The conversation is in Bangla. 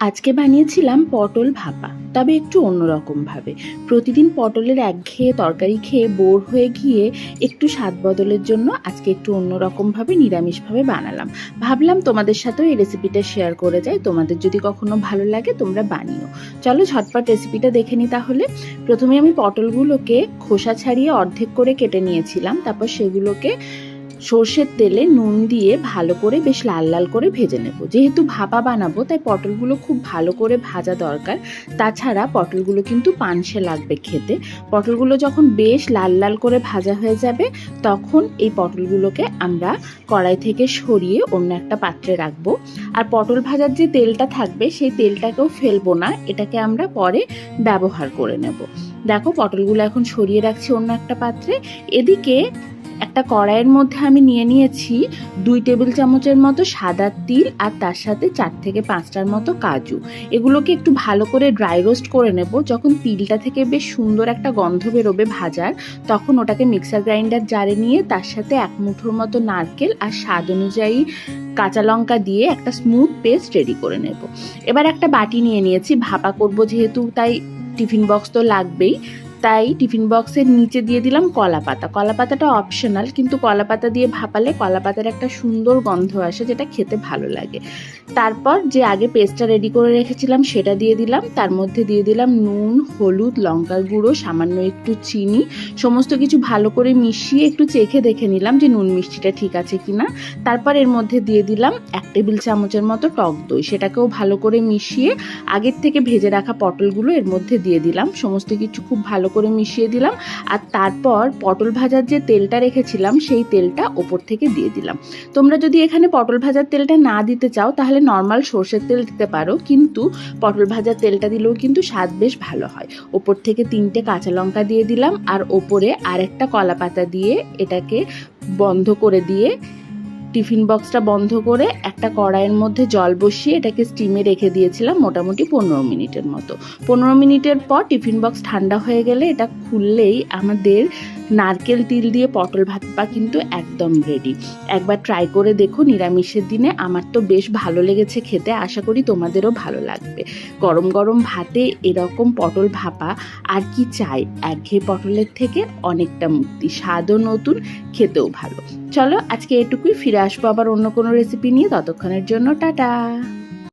আজকে বানিয়েছিলাম পটল ভাপা, তবে একটু অন্যরকমভাবে প্রতিদিন পটলের একঘেয়ে তরকারি খেয়ে বোর হয়ে গিয়ে একটু স্বাদ বদলের জন্য আজকে একটু অন্যরকমভাবে নিরামিষভাবে বানালাম। ভাবলাম তোমাদের সাথেও এই রেসিপিটা শেয়ার করে যাই। তোমাদের যদি কখনো ভালো লাগে তোমরা বানিও। চলো ঝটপট রেসিপিটা দেখে নিই তাহলে। প্রথমে আমি পটলগুলোকে খোসা ছাড়িয়ে অর্ধেক করে কেটে নিয়েছিলাম, তারপর সেগুলোকে সর্ষের তেলে নুন দিয়ে ভালো করে বেশ লাল লাল করে ভেজে নেব। যেহেতু ভাপা বানাবো, তাই পটলগুলো খুব ভালো করে ভাজা দরকার। তাছাড়া পটলগুলো কিন্তু পানসে লাগবে খেতে। পটলগুলো যখন বেশ লাল লাল করে ভাজা হয়ে যাবে, তখন এই পটলগুলোকে আমরা কড়াই থেকে সরিয়ে অন্য একটা পাত্রে রাখব। আর পটল ভাজার যে তেলটা থাকবে, সেই তেলটাকেও ফেলব না, এটাকে আমরা পরে ব্যবহার করে নেব। দেখো, পটলগুলো এখন সরিয়ে রাখছি অন্য একটা পাত্রে। এদিকে একটা কড়াইয়ের মধ্যে আমি নিয়ে নিয়েছি দুই টেবিল চামচের মতো সাদা তিল আর তার সাথে চার থেকে পাঁচটার মতো কাজু। এগুলোকে একটু ভালো করে ড্রাই রোস্ট করে নেব। যখন তিলটা থেকে বেশ সুন্দর একটা গন্ধ বেরোবে ভাজার, তখন ওটাকে মিক্সার গ্রাইন্ডার জারে নিয়ে তার সাথে এক মুঠোর মতো নারকেল আর স্বাদ অনুযায়ী কাঁচা লঙ্কা দিয়ে একটা স্মুথ পেস্ট রেডি করে নেব। এবার একটা বাটি নিয়ে নিয়েছি। ভাপা করব যেহেতু, তাই টিফিন বক্স তো লাগবেই। তাই টিফিন বক্সের নিচে দিয়ে দিলাম কলা পাতা। কলা পাতাটা অপশনাল কিন্তু কলা পাতা দিয়ে ভাপালে কলা পাতার একটা সুন্দর গন্ধ আসে যেটা খেতে ভালো লাগে। তারপর যে আগে পেস্টটা রেডি করে রেখেছিলাম সেটা দিয়ে দিলাম। তার মধ্যে দিয়ে দিলাম নুন, হলুদ, লঙ্কার গুঁড়ো, সামান্য একটু চিনি, সমস্ত কিছু ভালো করে মিশিয়ে একটু চেখে দেখে নিলাম যে নুন মিষ্টিটা ঠিক আছে কিনা। তারপর এর মধ্যে দিয়ে দিলাম এক টেবিল চামচের মতো টক দই, সেটাকেও ভালো করে মিশিয়ে আগের থেকে ভেজে রাখা পটলগুলো এর মধ্যে দিয়ে দিলাম। সমস্ত কিছু খুব ভালো করে মিশিয়ে দিলাম আর তারপর পটল ভাজার যে তেলটা রেখেছিলাম, সেই তেলটা ওপর থেকে দিয়ে দিলাম। তোমরা যদি এখানে পটল ভাজার তেলটা না দিতে চাও, তাহলে নর্মাল সর্ষের তেল দিতে পারো, কিন্তু পটল ভাজার তেলটা দিলেও কিন্তু স্বাদ বেশ ভালো হয়। ওপর থেকে তিনটে কাঁচা লঙ্কা দিয়ে দিলাম, আর ওপরে আরেকটা কলা পাতা দিয়ে এটাকে বন্ধ করে দিয়ে টিফিন বক্সটা বন্ধ করে একটা কড়াইয়ের মধ্যে জল বসিয়ে এটাকে স্টিমে রেখে দিয়েছিলাম মোটামুটি পনেরো মিনিটের মতো। পনেরো মিনিটের পর টিফিন বক্স ঠান্ডা হয়ে গেলে এটা খুললেই আমাদের নারকেল তিল দিয়ে পটল ভাতপা কিন্তু একদম রেডি একবার ট্রাই করে দেখো, নিরামিষের দিনে আমার তো বেশ ভালো লেগেছে খেতে, আশা করি তোমাদেরও ভালো লাগবে। গরম গরম ভাতে এরকম পটল ভাপা, আর কি চাই? একঘেয়ে পটলের থেকে অনেকটা মুক্তি, স্বাদও নতুন, খেতেও ভালো। চলো আজকে এটুকুই, ফিরে আসব আবার অন্য কোনো রেসিপি নিয়ে, ততক্ষণের জন্য টাটা!